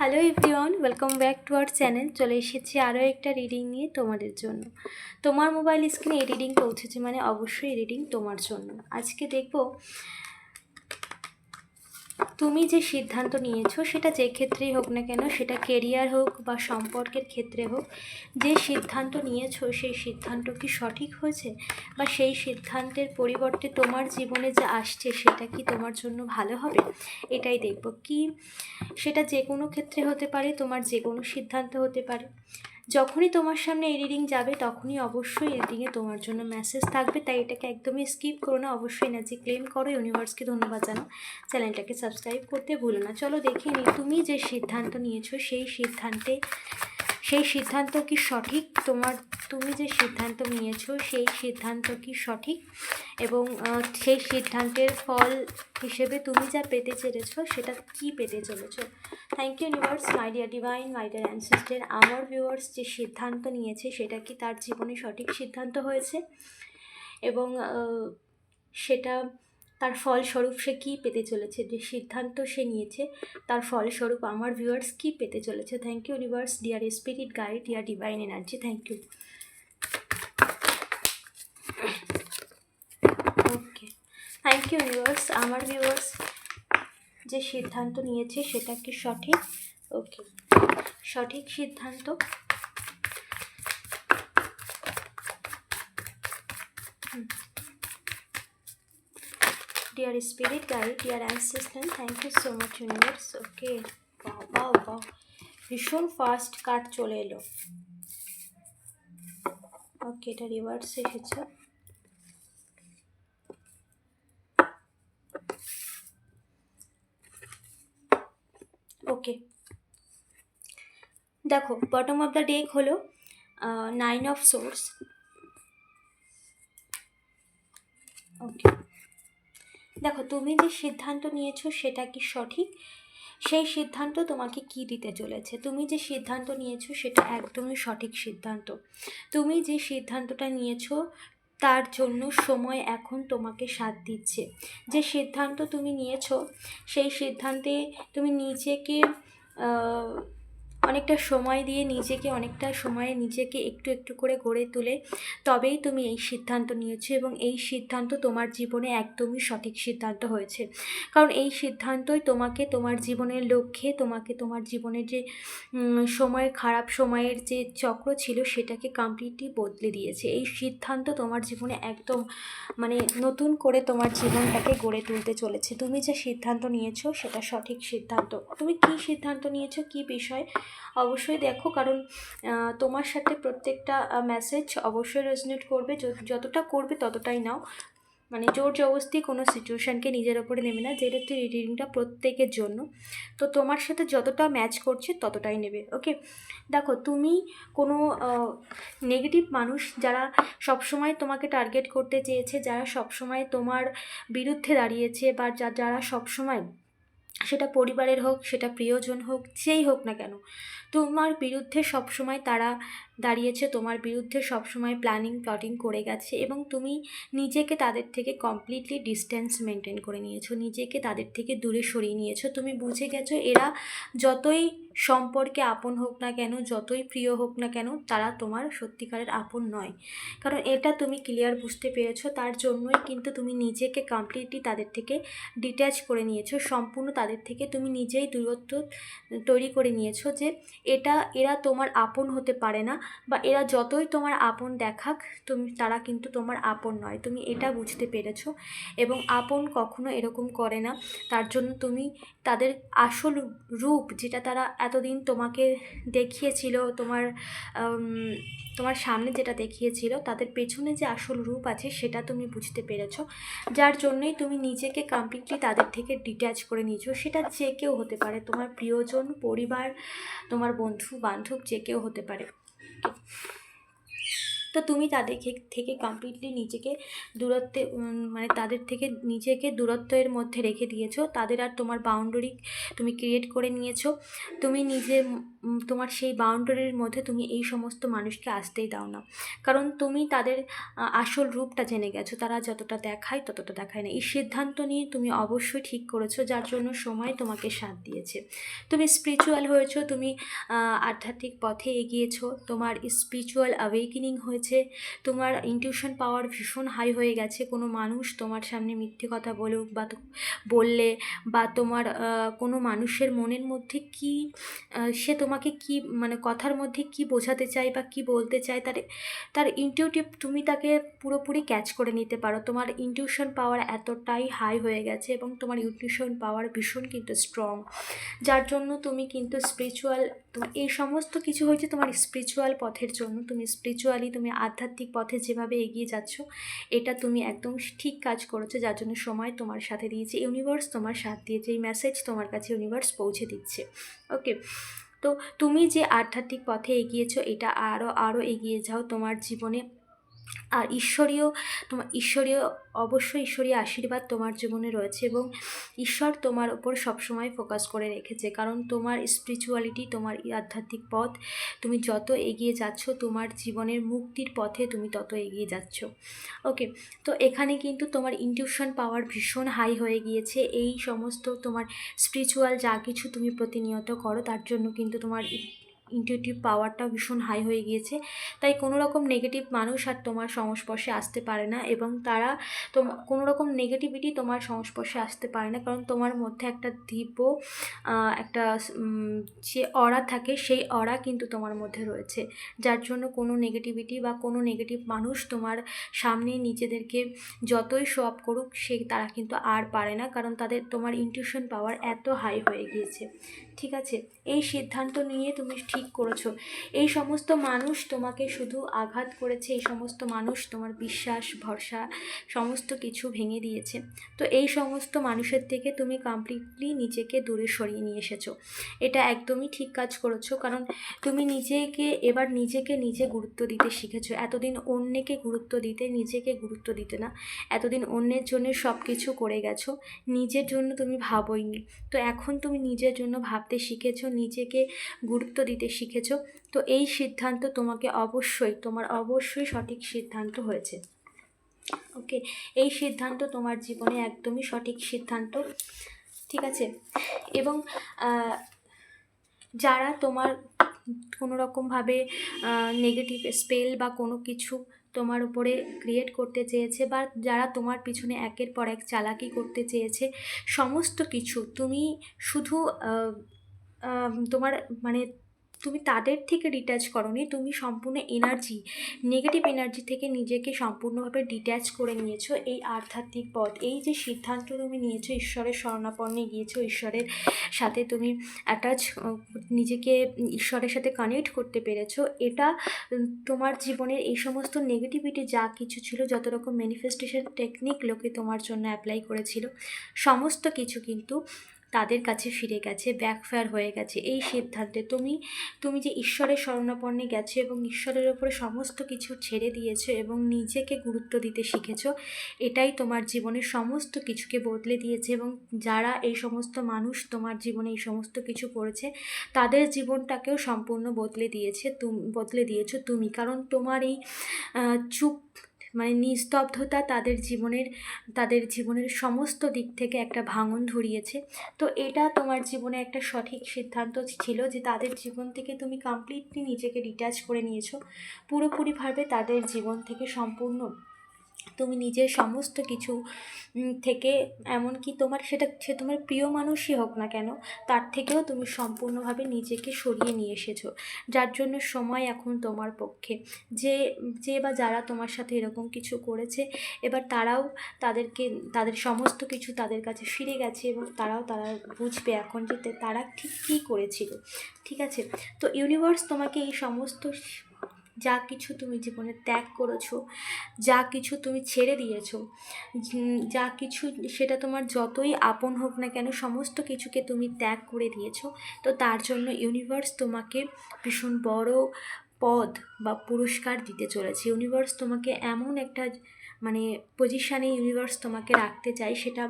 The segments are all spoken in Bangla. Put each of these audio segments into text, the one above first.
Hello everyone welcome back to our channel চলে এসেছি আরও একটা রিডিং নিয়ে তোমাদের জন্য। তোমার মোবাইল স্ক্রিনে এই রিডিং পৌঁছেছে মানে অবশ্যই রিডিং তোমার জন্য। আজকে দেখব তুমি যে সিদ্ধান্ত নিয়েছো, সেটা যে ক্ষেত্রেই হোক না কেন, সেটা কেরিয়ার হোক বা সম্পর্কের ক্ষেত্রে হোক, যে সিদ্ধান্ত নিয়েছো, সেই সিদ্ধান্ত কি সঠিক হয়েছে? বা সেই সিদ্ধান্তের পরিবর্তে তোমার জীবনে যে আসছে, সেটা কি তোমার জন্য ভালো হবে? এটাই দেখব। কি? সেটা যে কোনো ক্ষেত্রে হতে পারে, তোমার যে কোনো সিদ্ধান্ত হতে পারে। যখনই তোমার সামনে রিডিং যাবে, তখনই অবশ্যই এডিটিংয়ে তোমার জন্য মেসেজ থাকবে। তাই এটাকে একদমই স্কিপ করো না, অবশ্যই এনার্জি ক্লেম করো। ইউনিভার্সকে ধন্যবাদ জানাও। চ্যানেলটাকে সাবস্ক্রাইব করতে ভুলো না। চলো দেখে নিই, তুমি যে সিদ্ধান্ত নিয়েছো, সেই সিদ্ধান্তে সেই সিদ্ধান্ত কি সঠিক? তোমার, তুমি যে সিদ্ধান্ত নিয়েছো, সেই সিদ্ধান্ত কি সঠিক? এবং সেই সিদ্ধান্তের ফল হিসেবে তুমি যা পেতে চেয়েছো সেটা কি পেতে চলেছো? Thank you universe my dear divine my dear ancestor আমার ভিউয়ার্স যে সিদ্ধান্ত নিয়েছে, সেটা কি তার জীবনে সঠিক সিদ্ধান্ত হয়েছে? এবং সেটা তার ফলস্বরূপ সে কী পেতে চলেছে? যে সিদ্ধান্ত সে নিয়েছে, তার ফলস্বরূপ আমার ভিউয়ার্স কী পেতে চলেছে? Thank you universe dear spirit guide dear divine energy thank you okay thank you universe আমার ভিউয়ার্স যে সিদ্ধান্ত নিয়েছে, সেটা কি সঠিক? ওকে সঠিক সিদ্ধান্ত? Dear spirit guide dear assistant thank you so much universe okay wow wow ভীষণ ফাস্ট কাট চলে এলো। ওকে এটা রিভার্স এসেছে। ওকে দেখো বটম অফ দ্য ডেক হলো নাইন অফ সোর্স ওকে দেখো, তুমি যে সিদ্ধান্ত নিয়েছো সেটা কি সঠিক? সেই সিদ্ধান্ত তোমাকে কি দিতে চলেছে? তুমি যে সিদ্ধান্ত নিয়েছো সেটা একদমই সঠিক সিদ্ধান্ত। তুমি যে সিদ্ধান্তটা নিয়েছো তার জন্য সময় এখন তোমাকে সাথ দিচ্ছে। যে সিদ্ধান্ত তুমি নিয়েছো, সেই সিদ্ধান্তে তুমি নিজেকে অনেকটা সময় দিয়ে নিজেকে অনেকটা সময়ে নিজেকে একটু একটু করে গড়ে তুলে তবেই তুমি এই সিদ্ধান্ত নিয়েছো এবং এই সিদ্ধান্ত তোমার জীবনে একদমই সঠিক সিদ্ধান্ত হয়েছে। কারণ এই সিদ্ধান্তই তোমাকে তোমার জীবনের লক্ষ্যে তোমাকে তোমার জীবনের যে উম, সময় খারাপ সময়ের যে চক্র ছিল সেটাকে কমপ্লিটলি বদলে দিয়েছে। এই সিদ্ধান্ত তোমার জীবনে একদম মানে নতুন করে তোমার জীবনটাকে গড়ে তুলতে চলেছে। তুমি যে সিদ্ধান্ত নিয়েছো সেটা সঠিক সিদ্ধান্ত। তুমি কী সিদ্ধান্ত নিয়েছো? কী বিষয়? অবশ্যই দেখো, কারণ তোমার সাথে প্রত্যেকটা মেসেজ অবশ্যই রেজনেট করবে। যতটা করবে ততটাই নাও। মানে জোর জবরদস্তি কোনো সিচুয়েশানকে নিজের ওপরে নেবে না। যেহেতু রিডিংটা প্রত্যেকের জন্য। তো তোমার সাথে যতটা ম্যাচ করছে ততটাই নেবে ওকে দেখো, তুমি কোনো নেগেটিভ মানুষ যারা সবসময় তোমাকে টার্গেট করতে চেয়েছে, যারা সবসময় তোমার বিরুদ্ধে দাঁড়িয়েছে বা যারা সবসময় সেটা পরিবারের হোক সেটা প্রিয়জন হোক যেই হোক না কেন তোমার বিরুদ্ধে সবসময় তারা দাঁড়িয়েছে, তোমার বিরুদ্ধে সবসময় প্ল্যানিং প্লটিং করে গেছে এবং তুমি নিজেকে তাদের থেকে কমপ্লিটলি ডিস্টেন্স মেনটেন করে নিয়েছো, নিজেকে তাদের থেকে দূরে সরিয়ে নিয়েছো। তুমি বুঝে গেছো এরা যতই সম্পর্কে আপন হোক না কেন, যতই প্রিয় হোক না কেন, তারা তোমার সত্যিকারের আপন নয়। কারণ এটা তুমি ক্লিয়ার বুঝতে পেরেছ, তার জন্যই কিন্তু তুমি নিজেকে কমপ্লিটলি তাদের থেকে ডিট্যাচ করে নিয়েছো, সম্পূর্ণ তাদের থেকে তুমি নিজেই দূরত্ব তৈরি করে নিয়েছো যে এটা, এরা তোমার আপন হতে পারে না। বা এরা যতই তোমার আপন দেখাক, তুমি, তারা কিন্তু তোমার আপন নয়। তুমি এটা বুঝতে পেরেছ এবং আপন কখনো এরকম করে না। তার জন্য তুমি তাদের আসল রূপ যেটা তারা এতদিন তোমাকে দেখিয়েছিল, তোমার তোমার সামনে যেটা দেখিয়েছিল, তাদের পেছনে যে আসল রূপ আছে সেটা তুমি বুঝতে পেরেছ। যার জন্যই তুমি নিজেকে কমপ্লিটলি তাদের থেকে ডিট্যাচ করে নিয়েছো। সেটা যে কেউ হতে পারে, তোমার প্রিয়জন, পরিবার, তোমার বন্ধু বান্ধব যে কেউ হতে পারে। তো তো তুমি তাদের থেকে কমপ্লিটলি নিজেকে দূরত্বে মানে তাদের থেকে নিজেকে দূরত্বের মধ্যে রেখে দিয়েছ। তাদের আর তোমার বাউন্ডারি তুমি ক্রিয়েট করে নিয়েছো। তুমি নিজে তোমার সেই বাউন্ডারির মধ্যে তুমি এই সমস্ত মানুষকে আসতেই দাও না। কারণ তুমি তাদের আসল রূপটা জেনে গেছো। তারা যতটা দেখায় ততটা দেখায় না। এই সিদ্ধান্ত নিয়ে তুমি অবশ্যই ঠিক করেছ, যার জন্য সময় তোমাকে সাথ দিয়েছে। তুমি স্পিরিচুয়াল হয়েছো, তুমি আধ্যাত্মিক পথে এগিয়েছো। তোমার স্পিরিচুয়াল অ্যাওয়েকেনিং হয়েছে। তোমার ইনটিউশন পাওয়ার ভীষণ হাই হয়ে গেছে। কোনো মানুষ তোমার সামনে মিথ্যে কথা বলুক বা বললে বা তোমার কোনো মানুষের মনের মধ্যে কি সে তোমাকে কি মানে কথার মধ্যে কি বোঝাতে চায় বা কি বলতে চায়, তার তার ইনটিউটিভ তুমি তাকে পুরোপুরি ক্যাচ করে নিতে পারো। তোমার ইনটিউশন পাওয়ার এতটাই হাই হয়ে গেছে এবং তোমার ইনটিউশন পাওয়ার ভীষণ কিন্তু স্ট্রং যার জন্য তুমি কিন্তু স্পিরিচুয়াল এই সমস্ত কিছু হয়েছে তোমার স্পিরিচুয়াল পথের জন্য। তুমি স্পিরিচুয়ালি তুমি আধ্যাত্মিক পথে যেভাবে এগিয়ে যাচ্ছ, এটা তুমি একদম ঠিক কাজ করেছ, যার জন্য সময় তোমার সাথে দিয়েছে ইউনিভার্স তোমার সাথ দিয়েছে, এই মেসেজ তোমার কাছে ইউনিভার্স পৌঁছে দিচ্ছে। ওকে তো তুমি যে আধ্যাত্মিক পথে এগিয়েছো, এটা আরও আরও এগিয়ে যাও তোমার জীবনে। আর ঈশ্বরীয় তোমার ঈশ্বরীয়, অবশ্যই ঈশ্বরীয় আশীর্বাদ তোমার জীবনে রয়েছে এবং ঈশ্বর তোমার ওপর সবসময় ফোকাস করে রেখেছে। কারণ তোমার স্পিরিচুয়ালিটি তোমার আধ্যাত্মিক পথ, তুমি যত এগিয়ে যাচ্ছ, তোমার জীবনের মুক্তির পথে তুমি তত এগিয়ে যাচ্ছ। ওকে তো এখানে কিন্তু তোমার ইনটিউশন পাওয়ার ভীষণ হাই হয়ে গিয়েছে। এই সমস্ত তোমার স্পিরিচুয়াল যা কিছু তুমি প্রতিনিয়ত করো, তার জন্য কিন্তু তোমার ইনটিউটিভ পাওয়ারটা ভীষণ হাই হয়ে গিয়েছে। তাই কোনো রকম নেগেটিভ মানুষ আর তোমার সংস্পর্শে আসতে পারে না এবং তারা তোম কোনো রকম নেগেটিভিটি তোমার সংস্পর্শে আসতে পারে না। কারণ তোমার মধ্যে একটা দিব্য একটা যে অরা থাকে সেই অরা কিন্তু তোমার মধ্যে রয়েছে। যার জন্য কোনো নেগেটিভিটি বা কোনো নেগেটিভ মানুষ তোমার সামনে নিজেদেরকে যতই শো আপ করুক, সে তারা কিন্তু আর পারে না। কারণ তাদের, তোমার ইনটিউশন পাওয়ার এত হাই হয়ে গিয়েছে। ঠিক আছে? এই সিদ্ধান্ত নিয়ে তুমি ঠিক করেছ। এই সমস্ত মানুষ তোমাকে শুধু আঘাত করেছে, এই সমস্ত মানুষ তোমার বিশ্বাস, ভরসা, সমস্ত কিছু ভেঙে দিয়েছে। তো এই সমস্ত মানুষের থেকে তুমি কমপ্লিটলি নিজেকে দূরে সরিয়ে নিয়ে এসেছ। এটা একদমই ঠিক কাজ করেছ, কারণ তুমি নিজেকে, এবার নিজেকে নিজে গুরুত্ব দিতে শিখেছো। এতদিন অন্যকে গুরুত্ব দিতে, নিজেকে গুরুত্ব দিতে না। এতদিন অন্যের জন্য সব কিছু করে গেছো, নিজের জন্য তুমি ভাবোইনি। তো এখন তুমি নিজের জন্য ভাবতে শিখেছো, নিজেকে গুরুত্ব দিতে শিখেছো, তো এই সিদ্ধান্ত তোমাকে অবশ্যই, তোমার অবশ্যই সঠিক সিদ্ধান্ত হয়েছে। ওকে এই সিদ্ধান্ত তোমার জীবনে একদমই সঠিক সিদ্ধান্ত, ঠিক আছে? এবং যারা তোমার কোনো রকমভাবে নেগেটিভ স্পেল বা কোনো কিছু তোমার উপরে ক্রিয়েট করতে চেয়েছে বা যারা তোমার পিছনে একের পর এক চালাকি করতে চেয়েছে, সমস্ত কিছু তুমি শুধু তোমার মানে তুমি তাদের থেকে ডিট্যাচ করনি, তুমি সম্পূর্ণ এনার্জি নেগেটিভ এনার্জি থেকে নিজেকে সম্পূর্ণভাবে ডিট্যাচ করে নিয়েছো এই আধ্যাত্মিক পথ। এই যে সিদ্ধান্ত তুমি নিয়েছো ঈশ্বরের শরণাপন্নে গিয়েছো, ঈশ্বরের সাথে তুমি অ্যাটাচ নিজেকে ঈশ্বরের সাথে কানেক্ট করতে পেরেছ, এটা তোমার জীবনের এই সমস্ত নেগেটিভিটি যা কিছু ছিল, যত রকম ম্যানিফেস্টেশন টেকনিক লোকে তোমার জন্য অ্যাপ্লাই করেছিল, সমস্ত কিছু কিন্তু তাদের কাছে ফিরে গেছে ব্যাকফায়ার হয়ে গেছে। এই সিদ্ধান্তে তুমি তুমি যে ঈশ্বরের শরণাপন্নে গেছো এবং ঈশ্বরের ওপরে সমস্ত কিছু ছেড়ে দিয়েছ এবং নিজেকে গুরুত্ব দিতে শিখেছো, এটাই তোমার জীবনের সমস্ত কিছুকে বদলে দিয়েছে এবং যারা এই সমস্ত মানুষ তোমার জীবনে এই সমস্ত কিছু করেছে, তাদের জীবনটাকেও সম্পূর্ণ বদলে দিয়েছে, তুমি, বদলে দিয়েছ তুমি। কারণ তোমার এই চুপ মানে নিস্তব্ধতা তাদের জীবনের তাদের জীবনের সমস্ত দিক থেকে একটা ভাঙন ধরিয়েছে। তো এটা তোমার জীবনে একটা সঠিক সিদ্ধান্ত ছিল যে তাদের জীবন থেকে তুমি কমপ্লিটলি নিজেকে ডিট্যাচ করে নিয়েছো। পুরোপুরিভাবে তাদের জীবন থেকে সম্পূর্ণ তুমি নিজের সমস্ত কিছু থেকে এমনকি তোমার সেটা, সে তোমার প্রিয় মানুষই হোক না কেন, তার থেকেও তুমি সম্পূর্ণভাবে নিজেকে সরিয়ে নিয়ে এসেছ। যার জন্য সময় এখন তোমার পক্ষে। যে যে বা যারা তোমার সাথে এরকম কিছু করেছে, এবার তারাও তাদেরকে, তাদের সমস্ত কিছু তাদের কাছে ফিরে গেছে এবং তারাও তারা বুঝবে এখন যে তারা ঠিক কী করেছিল। ঠিক আছে? তো ইউনিভার্স তোমাকে এই সমস্ত যা কিছু তুমি জীবনে ত্যাগ করেছ, যা কিছু তুমি ছেড়ে দিয়েছ যা কিছু সেটা তোমার যতই আপন হোক না কেন সমস্ত কিছুকে তুমি ত্যাগ করে দিয়েছ, তো তার জন্য ইউনিভার্স তোমাকে ভীষণ বড় পদ বা পুরস্কার দিতে চলেছে। ইউনিভার্স তোমাকে এমন একটা মানে পজিশানে ইউনিভার্স তোমাকে রাখতে চাই সেটা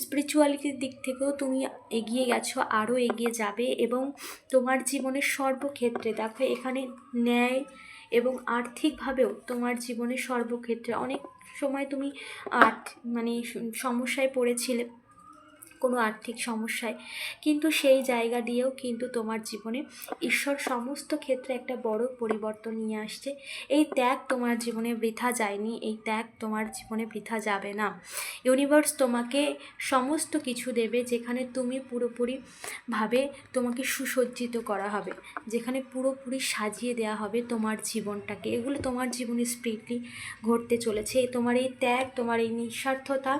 স্পিরিচুয়ালিটির দিক থেকেও তুমি এগিয়ে গেছো, আরও এগিয়ে যাবে এবং তোমার জীবনের সর্বক্ষেত্রে, দেখো এখানে ন্যায় এবং আর্থিকভাবেও তোমার জীবনের সর্বক্ষেত্রে অনেক সময় তুমি আর্থ মানে সমস্যায় পড়েছিলে। কোনো আর্থিক সমস্যায়। কিন্তু সেই জায়গা দিয়েও কিন্তু তোমার জীবনে ঈশ্বর সমস্ত ক্ষেত্রে একটা বড় পরিবর্তন নিয়ে আসছে। এই ত্যাগ তোমার জীবনে বৃথা যায়নি, এই ত্যাগ তোমার জীবনে বৃথা যাবে না। ইউনিভার্স তোমাকে সমস্ত কিছু দেবে যেখানে তুমি পুরোপুরিভাবে তোমাকে সুসজ্জিত করা হবে। যেখানে পুরোপুরি সাজিয়ে দেওয়া হবে তোমার জীবনটাকে। এগুলো তোমার জীবনে স্পিডলি ঘটতে চলেছে। তোমার এই ত্যাগ, তোমার এই নিঃস্বার্থতা,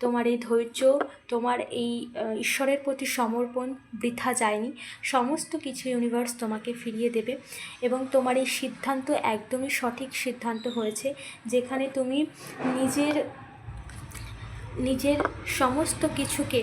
তোমার এই ধৈর্য, তোমার এই আহ, ঈশ্বরের প্রতি সমর্পণ বৃথা যায়নি। সমস্ত কিছু ইউনিভার্স তোমাকে ফিরিয়ে দেবে এবং তোমার এই সিদ্ধান্ত একদমই সঠিক সিদ্ধান্ত হয়েছে যেখানে তুমি নিজের নিজের সমস্ত কিছুকে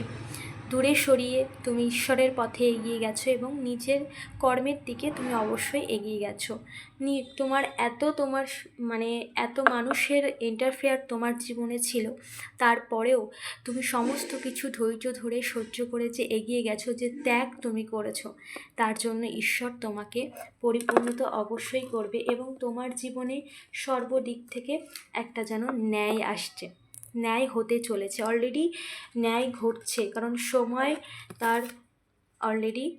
দূরে সরিয়ে তুমি ঈশ্বরের পথে এগিয়ে গেছো এবং নিজের কর্মের দিকে তুমি অবশ্যই এগিয়ে গেছো। নি, তোমার এত তোমার মানে এত মানুষের ইন্টারফেয়ার তোমার জীবনে ছিল, তারপরেও তুমি সমস্ত কিছু ধৈর্য ধরে সহ্য করে যে এগিয়ে গেছো, যে ত্যাগ তুমি করেছ, তার জন্য ঈশ্বর তোমাকে পরিপূর্ণতা অবশ্যই করবে এবং তোমার জীবনে সর্বদিক থেকে একটা যেন ন্যায় আসছে। ন্যায় হতে চলেছে। অলরেডি ন্যায় ঘটছে, কারণ সময় তার অলরেডি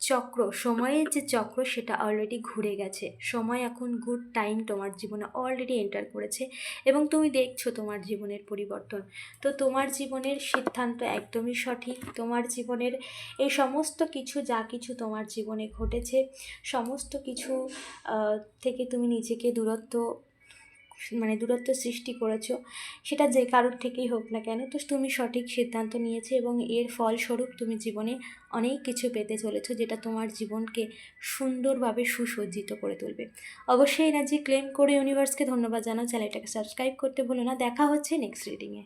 চক্র, সময়ের যে চক্র সেটা অলরেডি ঘুরে গেছে। সময় এখন গুড টাইম তোমার জীবনে অলরেডি এন্টার করেছে এবং তুমি দেখছ তোমার জীবনের পরিবর্তন। তো তোমার জীবনের সিদ্ধান্ত একদমই সঠিক। তোমার জীবনের এই সমস্ত কিছু, যা কিছু তোমার জীবনে ঘটেছে, সমস্ত কিছু থেকে তুমি নিজেকে দূরত্ব মানে দূরত্ব সৃষ্টি করেছ, সেটা যে কারোর থেকেই হোক না কেন, তো তুমি সঠিক সিদ্ধান্ত নিয়েছো এবং এর ফলস্বরূপ তুমি জীবনে অনেক কিছু পেতে চলেছো যেটা তোমার জীবনকে সুন্দরভাবে সুসজ্জিত করে তুলবে। অবশ্যই এনার্জি ক্লেম করে ইউনিভার্সকে ধন্যবাদ জানাও। চ্যানেলটাকে সাবস্ক্রাইব করতে ভুলো না। দেখা হচ্ছে নেক্সট রিডিংয়ে